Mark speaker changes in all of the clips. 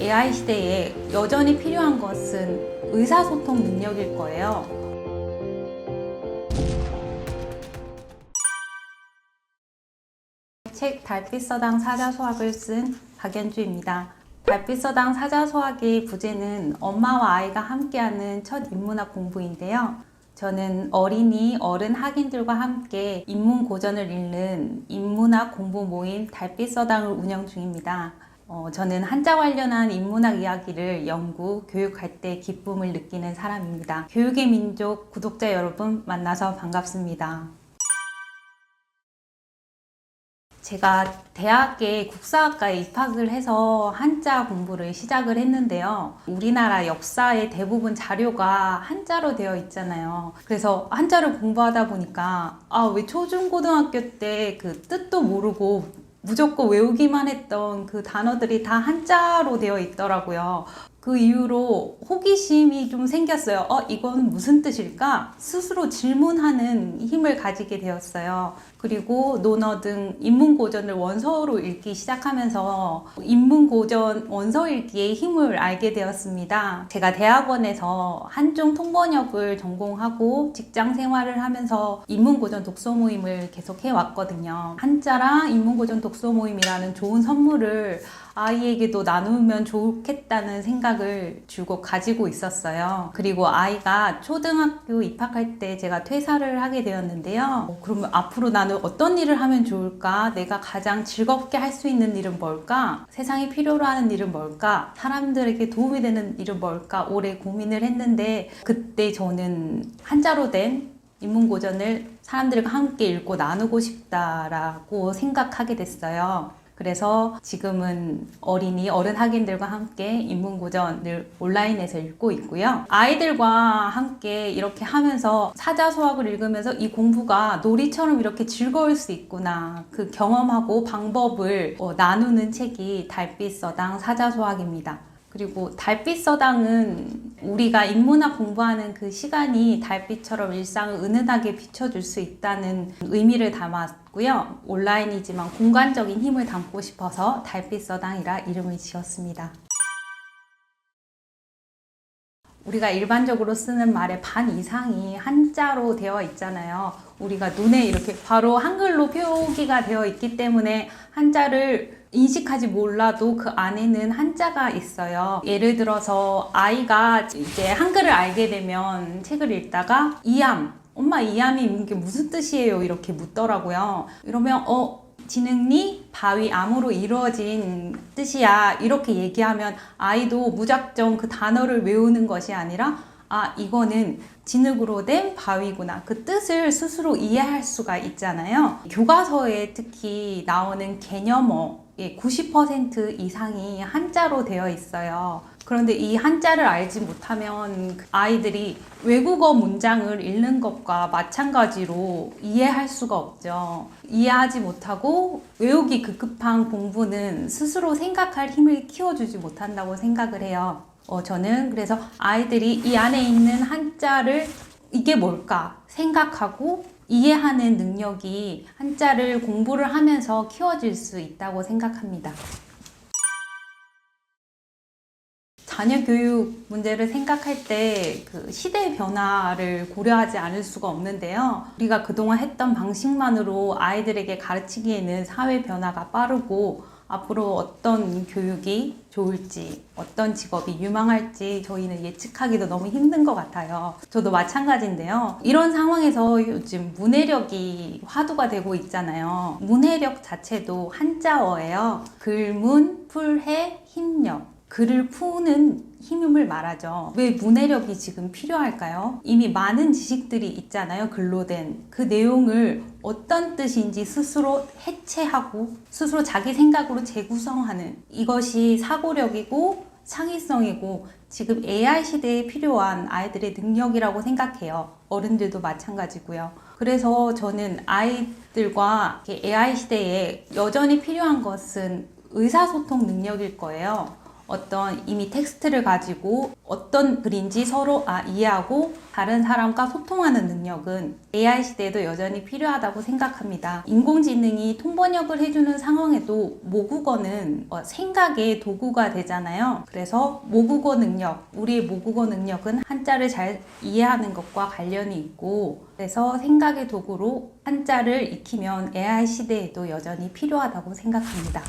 Speaker 1: AI 시대에 여전히 필요한 것은 의사소통 능력일 거예요. 책 달빛서당 사자소학을 쓴 박연주입니다. 달빛서당 사자소학의 부제는 엄마와 아이가 함께하는 첫 인문학 공부인데요. 저는 어린이, 어른 학인들과 함께 인문 고전을 읽는 인문학 공부 모임 달빛서당을 운영 중입니다. 어, 저는 한자 관련한 인문학 이야기를 연구, 교육할 때 기쁨을 느끼는 사람입니다. 교육의 민족 구독자 여러분 만나서 반갑습니다. 제가 대학에 국사학과에 입학을 해서 한자 공부를 시작을 했는데요. 우리나라 역사의 대부분 자료가 한자로 되어 있잖아요. 그래서 한자를 공부하다 보니까 아, 왜 초중고등학교 때 그 뜻도 모르고 무조건 외우기만 했던 그 단어들이 다 한자로 되어 있더라고요. 그 이후로 호기심이 좀 생겼어요. 어, 이건 무슨 뜻일까? 스스로 질문하는 힘을 가지게 되었어요. 그리고 논어 등 인문고전을 원서로 읽기 시작하면서 인문고전 원서 읽기의 힘을 알게 되었습니다. 제가 대학원에서 한중 통번역을 전공하고 직장 생활을 하면서 인문고전 독서 모임을 계속 해 왔거든요. 한자랑 인문고전 독서 모임이라는 좋은 선물을 아이에게도 나누면 좋겠다는 생각을 주고 가지고 있었어요. 그리고 아이가 초등학교 입학할 때 제가 퇴사를 하게 되었는데요. 어, 그러면 앞으로 나는 어떤 일을 하면 좋을까? 내가 가장 즐겁게 할 수 있는 일은 뭘까? 세상이 필요로 하는 일은 뭘까? 사람들에게 도움이 되는 일은 뭘까? 오래 고민을 했는데 그때 저는 한자로 된 인문고전을 사람들과 함께 읽고 나누고 싶다라고 생각하게 됐어요. 그래서 지금은 어린이 어른 학인들과 함께 인문고전을 온라인에서 읽고 있고요. 아이들과 함께 이렇게 하면서 사자소학을 읽으면서 이 공부가 놀이처럼 이렇게 즐거울 수 있구나. 그 경험하고 방법을 어, 나누는 책이 달빛서당 사자소학입니다. 그리고 달빛 서당은 우리가 인문학 공부하는 그 시간이 달빛처럼 일상을 은은하게 비춰줄 수 있다는 의미를 담았고요. 온라인이지만 공간적인 힘을 담고 싶어서 달빛 서당이라 이름을 지었습니다. 우리가 일반적으로 쓰는 말의 반 이상이 한자로 되어 있잖아요. 우리가 눈에 이렇게 바로 한글로 표기가 되어 있기 때문에 한자를 인식하지 몰라도 그 안에는 한자가 있어요. 예를 들어서 아이가 이제 한글을 알게 되면 책을 읽다가 이암, 엄마 이암이 이게 무슨 뜻이에요? 이렇게 묻더라고요. 이러면 어 지능리 바위 암으로 이루어진 뜻이야. 이렇게 얘기하면 아이도 무작정 그 단어를 외우는 것이 아니라 아 이거는 진흙으로 된 바위구나 그 뜻을 스스로 이해할 수가 있잖아요 교과서에 특히 나오는 개념어의 90% 이상이 한자로 되어 있어요 그런데 이 한자를 알지 못하면 아이들이 외국어 문장을 읽는 것과 마찬가지로 이해할 수가 없죠. 이해하지 못하고 외우기 급급한 공부는 스스로 생각할 힘을 키워주지 못한다고 생각을 해요. 어, 저는 그래서 아이들이 이 안에 있는 한자를 이게 뭘까 생각하고 이해하는 능력이 한자를 공부를 하면서 키워질 수 있다고 생각합니다. 자녀 교육 문제를 생각할 때 그 시대의 변화를 고려하지 않을 수가 없는데요. 우리가 그동안 했던 방식만으로 아이들에게 가르치기에는 사회 변화가 빠르고 앞으로 어떤 교육이 좋을지, 어떤 직업이 유망할지 저희는 예측하기도 너무 힘든 것 같아요. 저도 마찬가지인데요. 이런 상황에서 요즘 문해력이 화두가 되고 있잖아요. 문해력 자체도 한자어예요. 글문, 풀해, 힘력. 글을 푸는 힘임을 말하죠. 왜 문해력이 지금 필요할까요? 이미 많은 지식들이 있잖아요. 글로 된. 그 내용을 어떤 뜻인지 스스로 해체하고 스스로 자기 생각으로 재구성하는 이것이 사고력이고 창의성이고 지금 AI 시대에 필요한 아이들의 능력이라고 생각해요. 어른들도 마찬가지고요. 그래서 저는 아이들과 AI 시대에 여전히 필요한 것은 의사소통 능력일 거예요. 어떤 이미 텍스트를 가지고 어떤 글인지 서로 아, 이해하고 다른 사람과 소통하는 능력은 AI 시대에도 여전히 필요하다고 생각합니다. 인공지능이 통번역을 해주는 상황에도 모국어는 어, 생각의 도구가 되잖아요. 그래서 모국어 능력, 우리의 모국어 능력은 한자를 잘 이해하는 것과 관련이 있고 그래서 생각의 도구로 한자를 익히면 AI 시대에도 여전히 필요하다고 생각합니다.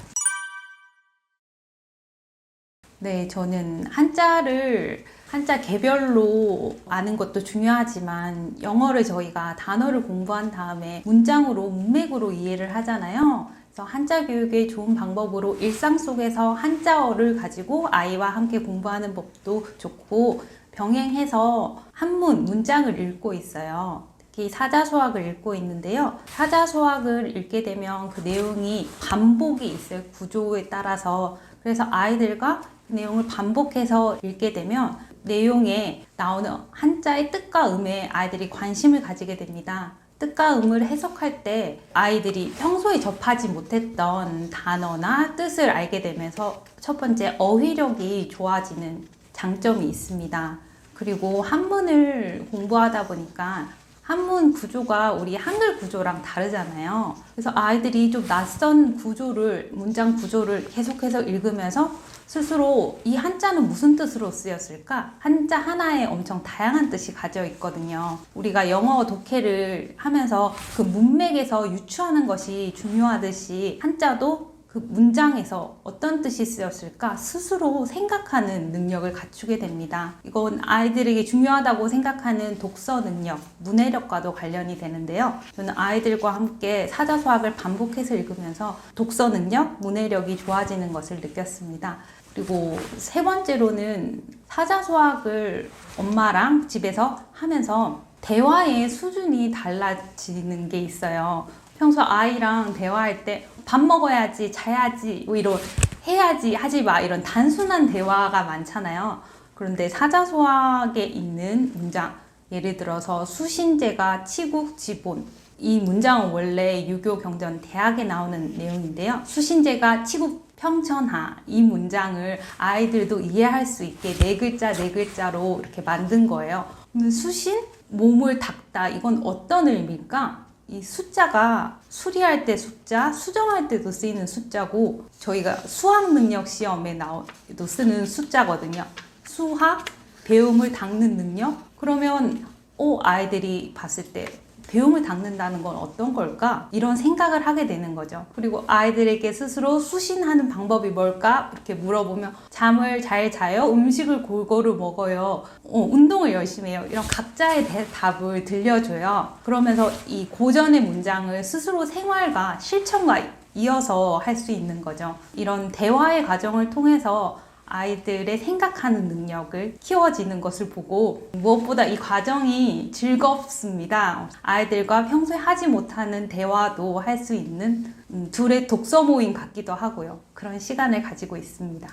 Speaker 1: 네, 저는 한자를 한자 개별로 아는 것도 중요하지만 영어를 저희가 단어를 공부한 다음에 문장으로 문맥으로 이해를 하잖아요. 그래서 한자 교육의 좋은 방법으로 일상 속에서 한자어를 가지고 아이와 함께 공부하는 법도 좋고 병행해서 한문 문장을 읽고 있어요. 특히 사자소학을 읽고 있는데요. 사자소학을 읽게 되면 그 내용이 반복이 있어요. 구조에 따라서. 그래서 아이들과 그 내용을 반복해서 읽게 되면 내용에 나오는 한자의 뜻과 음에 아이들이 관심을 가지게 됩니다. 뜻과 음을 해석할 때 아이들이 평소에 접하지 못했던 단어나 뜻을 알게 되면서 첫 번째 어휘력이 좋아지는 장점이 있습니다. 그리고 한문을 공부하다 보니까 한문 구조가 우리 한글 구조랑 다르잖아요. 그래서 아이들이 좀 낯선 구조를, 문장 구조를 계속해서 읽으면서 스스로 이 한자는 무슨 뜻으로 쓰였을까? 한자 하나에 엄청 다양한 뜻이 가져 있거든요. 우리가 영어 독해를 하면서 그 문맥에서 유추하는 것이 중요하듯이 한자도 그 문장에서 어떤 뜻이 쓰였을까 스스로 생각하는 능력을 갖추게 됩니다. 이건 아이들에게 중요하다고 생각하는 독서 능력, 문해력과도 관련이 되는데요. 저는 아이들과 함께 사자소학을 반복해서 읽으면서 독서 능력, 문해력이 좋아지는 것을 느꼈습니다. 그리고 세 번째로는 사자소학을 엄마랑 집에서 하면서 대화의 수준이 달라지는 게 있어요. 평소 아이랑 대화할 때 밥 먹어야지, 자야지, 뭐 이런 해야지, 하지 마 이런 단순한 대화가 많잖아요. 그런데 사자소학에 있는 문장, 예를 들어서 수신제가 치국 지본 이 문장은 원래 유교 경전 대학에 나오는 내용인데요. 수신제가 치국 평천하 이 문장을 아이들도 이해할 수 있게 네 글자 네 글자로 이렇게 만든 거예요. 수신 몸을 닦다 이건 어떤 의미일까? 이 숫자가 수리할 때 숫자, 수정할 때도 쓰이는 숫자고 저희가 수학 능력 시험에 나도 쓰는 숫자거든요. 수학 배움을 닦는 능력? 그러면 어 아이들이 봤을 때 배움을 닦는다는 건 어떤 걸까? 이런 생각을 하게 되는 거죠. 그리고 아이들에게 스스로 수신하는 방법이 뭘까? 이렇게 물어보면 잠을 잘 자요? 음식을 골고루 먹어요? 어, 운동을 열심히 해요? 이런 각자의 대, 답을 들려줘요. 그러면서 이 고전의 문장을 스스로 생활과 실천과 이어서 할 수 있는 거죠. 이런 대화의 과정을 통해서 아이들의 생각하는 능력을 키워지는 것을 보고 무엇보다 이 과정이 즐겁습니다. 아이들과 평소에 하지 못하는 대화도 할 수 있는 음, 둘의 독서 모임 같기도 하고요. 그런 시간을 가지고 있습니다.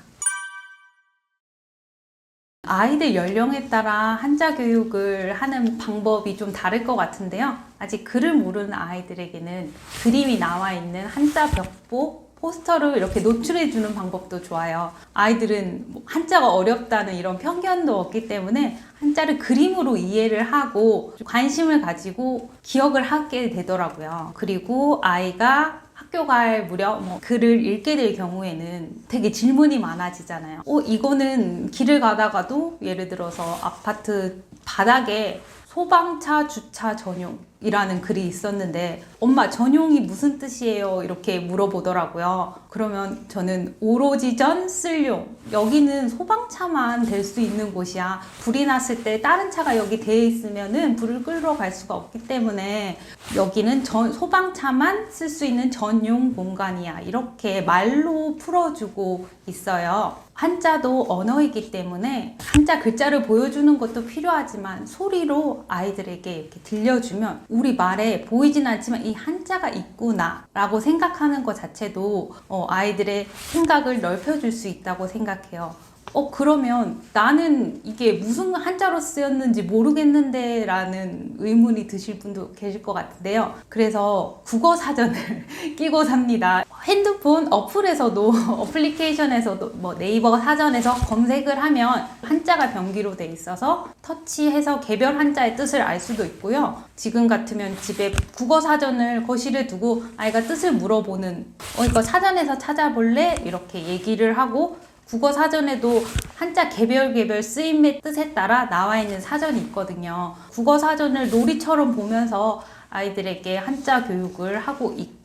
Speaker 1: 아이들 연령에 따라 한자 교육을 하는 방법이 좀 다를 것 같은데요. 아직 글을 모르는 아이들에게는 그림이 나와 있는 한자 벽보 포스터를 이렇게 노출해 주는 방법도 좋아요. 아이들은 뭐 한자가 어렵다는 이런 편견도 없기 때문에 한자를 그림으로 이해를 하고 관심을 가지고 기억을 하게 되더라고요. 그리고 아이가 학교 갈 무렵 뭐 글을 읽게 될 경우에는 되게 질문이 많아지잖아요. 어, 이거는 길을 가다가도 예를 들어서 아파트 바닥에 소방차 주차 전용 이라는 글이 있었는데 엄마 전용이 무슨 뜻이에요? 이렇게 물어보더라고요. 그러면 저는 오로지 전 쓸용 여기는 소방차만 될 수 있는 곳이야. 불이 났을 때 다른 차가 여기 돼 있으면은 불을 끌러 갈 수가 없기 때문에 여기는 전 소방차만 쓸 수 있는 전용 공간이야. 이렇게 말로 풀어주고 있어요. 한자도 언어이기 때문에 한자 글자를 보여주는 것도 필요하지만 소리로 아이들에게 이렇게 들려주면 우리 말에 보이진 않지만 이 한자가 있구나 라고 생각하는 것 자체도 어, 아이들의 생각을 넓혀줄 수 있다고 생각해요. 어, 그러면 나는 이게 무슨 한자로 쓰였는지 모르겠는데 라는 의문이 드실 분도 계실 것 같은데요. 그래서 국어 사전을 끼고 삽니다. 핸드폰 어플에서도 어플리케이션에서도 뭐 네이버 사전에서 검색을 하면 한자가 병기로 돼 있어서 터치해서 개별 한자의 뜻을 알 수도 있고요. 지금 같으면 집에 국어 사전을 거실에 두고 아이가 뜻을 물어보는 어 이거 사전에서 찾아볼래 이렇게 얘기를 하고 국어 사전에도 한자 개별 개별 쓰임의 뜻에 따라 나와 있는 사전이 있거든요. 국어 사전을 놀이처럼 보면서 아이들에게 한자 교육을 하고 있고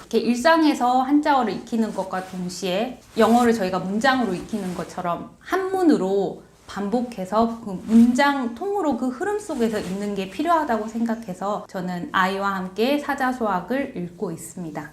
Speaker 1: 이렇게 일상에서 한자어를 익히는 것과 동시에 영어를 저희가 문장으로 익히는 것처럼 한문으로 반복해서 그 문장 통으로 그 흐름 속에서 읽는 게 필요하다고 생각해서 저는 아이와 함께 사자소학을 읽고 있습니다.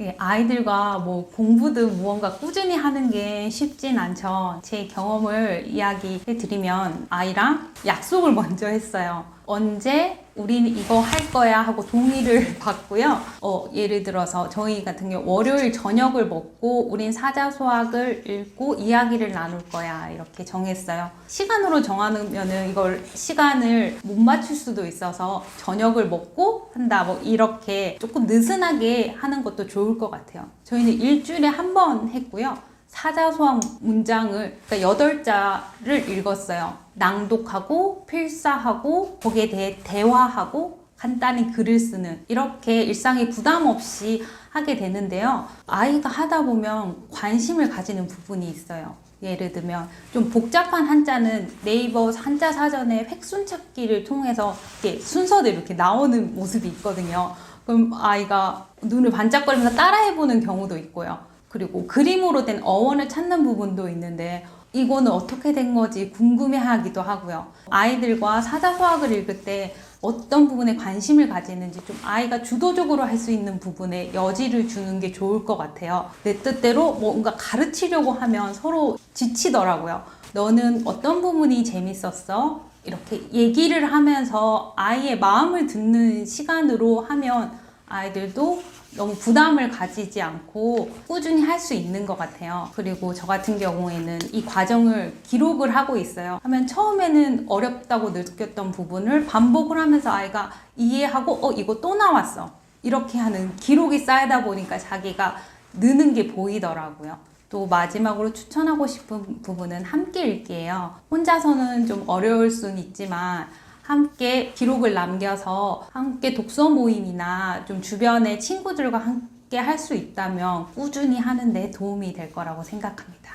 Speaker 1: 예, 아이들과 뭐 공부든 무언가 꾸준히 하는 게 쉽진 않죠. 제 경험을 이야기해 드리면 아이랑 약속을 먼저 했어요. 언제 우리는 이거 할 거야 하고 동의를 받고요. 어, 예를 들어서 저희 같은 경우 월요일 저녁을 먹고 우린 사자소학을 읽고 이야기를 나눌 거야 이렇게 정했어요. 시간으로 정하면은 이걸 시간을 못 맞출 수도 있어서 저녁을 먹고 한다 뭐 이렇게 조금 느슨하게 하는 것도 좋을 것 같아요. 저희는 일주일에 한 번 했고요. 사자소학 문장을 그러니까 여덟 자를 읽었어요. 낭독하고 필사하고 거기에 대해 대화하고 간단히 글을 쓰는 이렇게 일상에 부담 없이 하게 되는데요. 아이가 하다 보면 관심을 가지는 부분이 있어요. 예를 들면 좀 복잡한 한자는 네이버 한자 사전에 획순 찾기를 통해서 이렇게 순서대로 이렇게 나오는 모습이 있거든요. 그럼 아이가 눈을 반짝거리면서 따라해보는 경우도 있고요. 그리고 그림으로 된 어원을 찾는 부분도 있는데 이거는 어떻게 된 거지 궁금해 하기도 하고요. 아이들과 사자소학을 읽을 때 어떤 부분에 관심을 가지는지 좀 아이가 주도적으로 할 수 있는 부분에 여지를 주는 게 좋을 것 같아요. 내 뜻대로 뭔가 가르치려고 하면 서로 지치더라고요. 너는 어떤 부분이 재밌었어? 이렇게 얘기를 하면서 아이의 마음을 듣는 시간으로 하면 아이들도 너무 부담을 가지지 않고 꾸준히 할 수 있는 것 같아요. 그리고 저 같은 경우에는 이 과정을 기록을 하고 있어요. 하면 처음에는 어렵다고 느꼈던 부분을 반복을 하면서 아이가 이해하고 어 이거 또 나왔어. 이렇게 하는 기록이 쌓이다 보니까 자기가 느는 게 보이더라고요. 또 마지막으로 추천하고 싶은 부분은 함께 읽기예요. 혼자서는 좀 어려울 수는 있지만 함께 기록을 남겨서 함께 독서 모임이나 좀 주변의 친구들과 함께 할 수 있다면 꾸준히 하는데 도움이 될 거라고 생각합니다.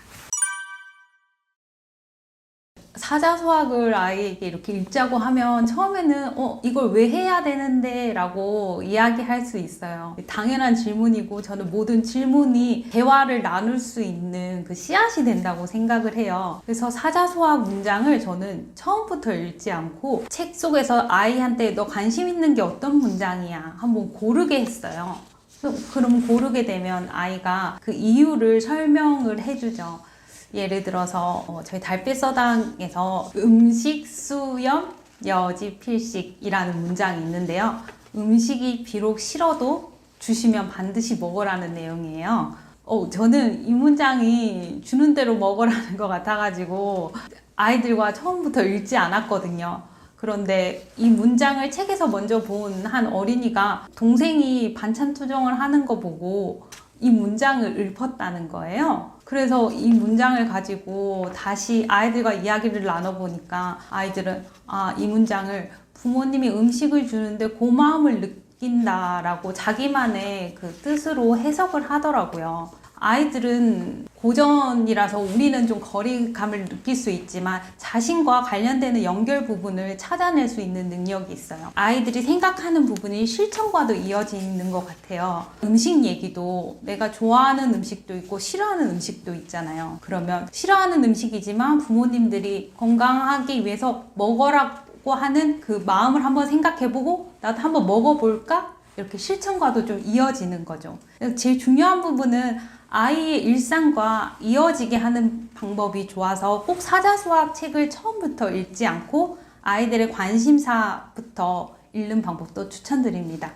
Speaker 1: 사자소학을 아이에게 이렇게 읽자고 하면 처음에는 어 이걸 왜 해야 되는데? 라고 이야기할 수 있어요. 당연한 질문이고 저는 모든 질문이 대화를 나눌 수 있는 그 씨앗이 된다고 생각을 해요. 그래서 사자소학 문장을 저는 처음부터 읽지 않고 책 속에서 아이한테 너 관심 있는 게 어떤 문장이야? 한번 고르게 했어요. 그럼 고르게 되면 아이가 그 이유를 설명을 해주죠 예를 들어서 어, 저희 달빛 서당에서 음식 수염 여지 필식이라는 문장이 있는데요. 음식이 비록 싫어도 주시면 반드시 먹으라는 내용이에요. 어, 저는 이 문장이 주는 대로 먹으라는 것 같아가지고 아이들과 처음부터 읽지 않았거든요. 그런데 이 문장을 책에서 먼저 본 한 어린이가 동생이 반찬 투정을 하는 거 보고 이 문장을 읊었다는 거예요. 그래서 이 문장을 가지고 다시 아이들과 이야기를 나눠보니까 아이들은 아, 이 문장을 부모님이 음식을 주는데 고마움을 느낀다라고 자기만의 그 뜻으로 해석을 하더라고요. 아이들은 고전이라서 우리는 좀 거리감을 느낄 수 있지만 자신과 관련되는 연결 부분을 찾아낼 수 있는 능력이 있어요. 아이들이 생각하는 부분이 실천과도 이어지는 것 같아요. 음식 얘기도 내가 좋아하는 음식도 있고 싫어하는 음식도 있잖아요. 그러면 싫어하는 음식이지만 부모님들이 건강하기 위해서 먹어라고 하는 그 마음을 한번 생각해보고 나도 한번 먹어볼까? 이렇게 실천과도 좀 이어지는 거죠. 제일 중요한 부분은 아이의 일상과 이어지게 하는 방법이 좋아서 꼭 사자수학 책을 처음부터 읽지 않고 아이들의 관심사부터 읽는 방법도 추천드립니다.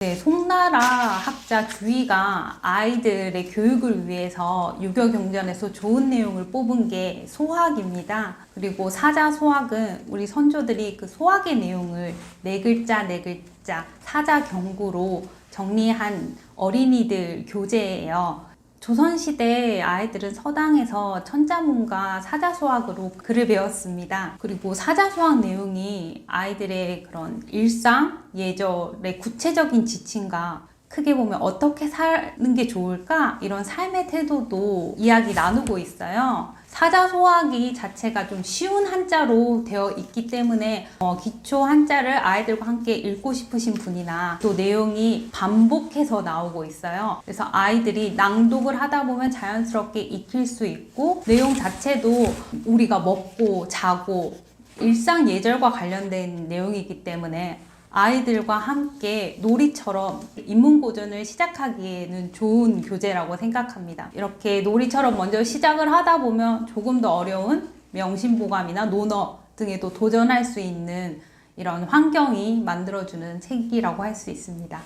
Speaker 1: 네, 송나라 학자 주의가 아이들의 교육을 위해서 유교 경전에서 좋은 내용을 뽑은 게 소학입니다. 그리고 사자 소학은 우리 선조들이 그 소학의 내용을 네 글자 네 글자 사자 경구로 정리한 어린이들 교재예요. 조선시대 아이들은 서당에서 천자문과 사자소학으로 글을 배웠습니다. 그리고 사자소학 내용이 아이들의 그런 일상, 예절의 구체적인 지침과 크게 보면 어떻게 사는 게 좋을까? 이런 삶의 태도도 이야기 나누고 있어요. 사자소학이 자체가 좀 쉬운 한자로 되어 있기 때문에 어, 기초 한자를 아이들과 함께 읽고 싶으신 분이나 또 내용이 반복해서 나오고 있어요. 그래서 아이들이 낭독을 하다 보면 자연스럽게 익힐 수 있고 내용 자체도 우리가 먹고 자고 일상 예절과 관련된 내용이기 때문에 아이들과 함께 놀이처럼 인문고전을 시작하기에는 좋은 교재라고 생각합니다. 이렇게 놀이처럼 먼저 시작을 하다 보면 조금 더 어려운 명심보감이나 논어 등에도 도전할 수 있는 이런 환경이 만들어주는 책이라고 할 수 있습니다.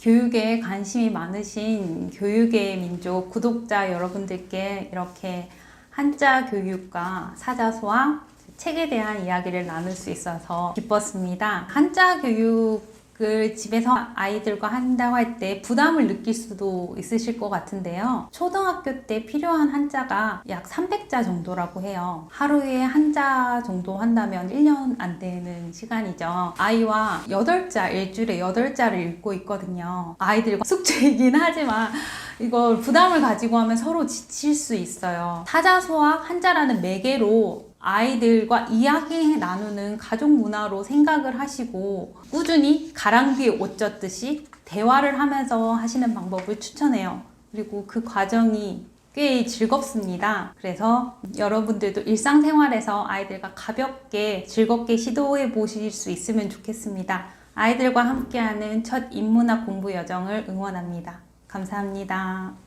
Speaker 1: 교육에 관심이 많으신 교육의 민족 구독자 여러분들께 이렇게 한자 교육과 사자소와 책에 대한 이야기를 나눌 수 있어서 기뻤습니다. 한자 교육 을 집에서 아이들과 한다고 할 때 부담을 느낄 수도 있으실 것 같은데요. 초등학교 때 필요한 한자가 약 300자 정도라고 해요. 하루에 한자 정도 한다면 1년 안 되는 시간이죠. 아이와 8자, 일주일에 8자를 읽고 있거든요. 아이들과 숙제이긴 하지만 이걸 부담을 가지고 하면 서로 지칠 수 있어요. 사자소학 한자라는 매개로 아이들과 이야기 나누는 가족 문화로 생각을 하시고 꾸준히 가랑비에 옷 젖듯이 대화를 하면서 하시는 방법을 추천해요. 그리고 그 과정이 꽤 즐겁습니다. 그래서 여러분들도 일상생활에서 아이들과 가볍게 즐겁게 시도해 보실 수 있으면 좋겠습니다. 아이들과 함께하는 첫 인문학 공부 여정을 응원합니다. 감사합니다.